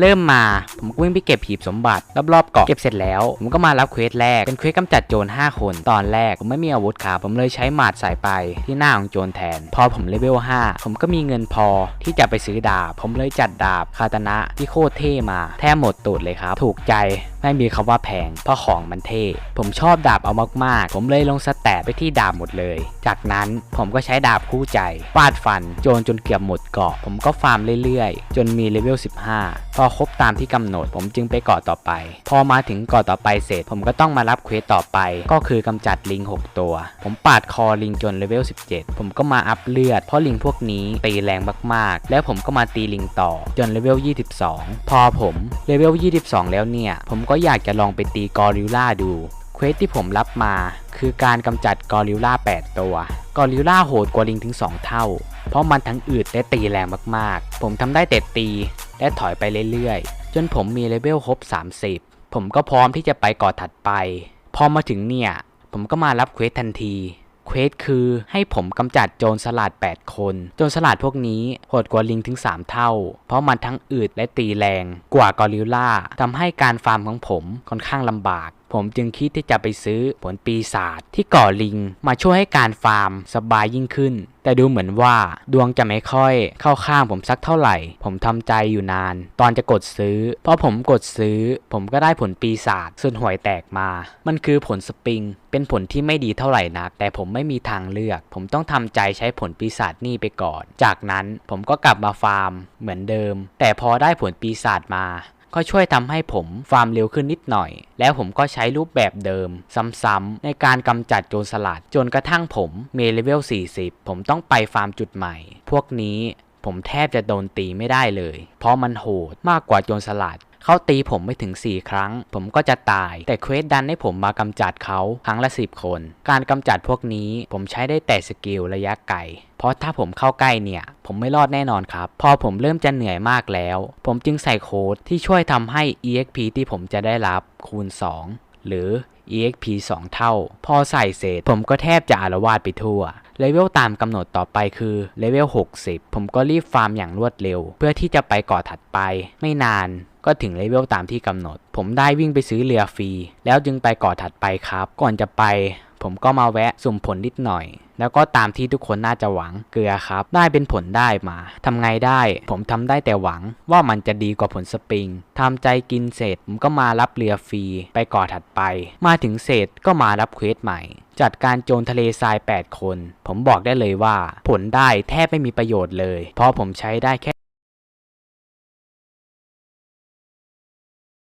เริ่มมาผมก็วิ่งไปเก็บหีบสมบัติรอบๆเกาะเก็บเสร็จแล้ว ผมก็มารับเควสแรกเป็นเควสกำจัดโจร5 คนตอนแรกผมไม่มีอาวุธครับผมเลยใช้หมาดสายไปที่หน้าของโจรแทน พอผมเลเวล5ผมก็มีเงินพอที่จะไปซื้อดาบ ผมเลยจัดดาบคาตนะที่โคตรเท่มาแทบหมดตูดเลยครับ ถูกใจ ไม่มีคำว่าแพงเพราะของมันเท่ ผมชอบดาบเอามากๆ ผมเลยลงสแตทไปที่ดาบหมดเลย จากนั้นผมก็ใช้ดาบคู่ใจฟาดฟัน โจรจนเกือบหมดเกาะ ผมก็ฟาร์มเรื่อยๆ จนมีเลเวล 15 พอครบตามที่กำหนด ผมจึงไปเกาะต่อไป พอมาถึงเกาะต่อไปเสร็จ ผมก็ต้องมารับเควสต่อไป ก็คือกำจัดลิง 6 ตัว ผมปาดคอลิงจนเลเวล 17 ผมก็มาอัพเลือด เพราะลิงพวกนี้ตีแรงมากๆ แล้วผมก็มาตีลิงต่อจนเลเวล 22 พอผมเลเวล 22 แล้วเนี่ย ผมก็อยากจะลองไปตีกอริลล่าดู เควสที่ผมรับมา คือการกำจัดกอริลล่า8 ตัว กอริลล่าโหดกว่าลิงถึง 2 เท่า เพราะมันทั้งอืดและตีแรงมากๆ ผมทำได้แต่ตีและถอยไปเรื่อยๆ จนผมมีเลเวลครบ 30 ผมก็พร้อมที่จะไปกาะถัดไป พอมาถึงเนี่ย ผมก็มารับเควสทันที เควสคือให้ผมกำจัดโจรสลัด 8 คน โจรสลัดพวกนี้โหดกว่าลิงถึง 3 เท่า เพราะมันทั้งอืดและตีแรง กว่ากอริลล่าทำให้การฟาร์มของผมค่อนข้างลำบาก ผมจึงคิดที่จะไปซื้อผลปีศาจที่ก่อลิง มาช่วยให้การฟาร์มสบายยิ่งขึ้น แต่ดูเหมือนว่าดวงจะไม่ค่อยเข้าข้างผมสักเท่าไหร่ ผมทำใจอยู่นาน ตอนจะกดซื้อ เพราะผมกดซื้อ ผมก็ได้ผลปีศาจส่วนหวยแตกมา มันคือผลสปริง เป็นผลที่ไม่ดีเท่าไหร่นัก แต่ผมไม่มีทางเลือก ผมต้องทำใจใช้ผลปีศาจนี่ไปก่อน จากนั้นผมก็กลับมาฟาร์มเหมือนเดิม แต่พอได้ผลปีศาจมา ก็ช่วยทำให้ผมฟาร์มเร็วขึ้นนิดหน่อย แล้วผมก็ใช้รูปแบบเดิม ซ้ำๆในการกำจัดโจรสลัด จนกระทั่งผมมีเลเวล 40 ผมต้องไปฟาร์มจุดใหม่ พวกนี้ผมแทบจะโดนตีไม่ได้เลย เพราะมันโหดมากกว่าโจรสลัดเขาตีผมไม่ถึง 4 ครั้ง ผมก็จะตาย แต่เควสดันให้ผมมากำจัดเขาครั้งละ 10 คน การกำจัดพวกนี้ผมใช้ได้แต่สกิลระยะไกล เพราะถ้าผมเข้าใกล้เนี่ย ผมไม่รอดแน่นอนครับ พอผมเริ่มจะเหนื่อยมากแล้ว ผมจึงใส่โค้ดที่ช่วยทำให้ EXP ที่ผมจะได้รับคูณ 2 หรือ EXP 2 เท่า พอใส่เสร็จผมก็แทบจะอารวาสไปทั่วเลเวลตามกำหนดต่อไปคือเลเวล60 ผมก็รีบฟาร์มอย่างรวดเร็ว เพื่อที่จะไปเกาะถัดไป ไม่นานก็ถึงเลเวลตามที่กำหนด ผมได้วิ่งไปซื้อเรือฟรี แล้วจึงไปเกาะถัดไปครับ ก่อนจะไป ผมก็มาแวะสุ่มผลนิดหน่อย แล้วก็ตามที่ทุกคนน่าจะหวังเกลือครับ ได้เป็นผลได้มาทำไงได้ ผมทำได้แต่หวังว่ามันจะดีกว่าผลสปริงทำใจกินเสร็จผมก็มารับเรือฟรีไปเกาะถัดไป มาถึงเสร็จก็มารับเควสใหม่ จัดการโจรทะเลทราย 8 คน ผมบอกได้เลยว่า ผลได้แทบไม่มีประโยชน์เลย เพราะผมใช้ได้แค่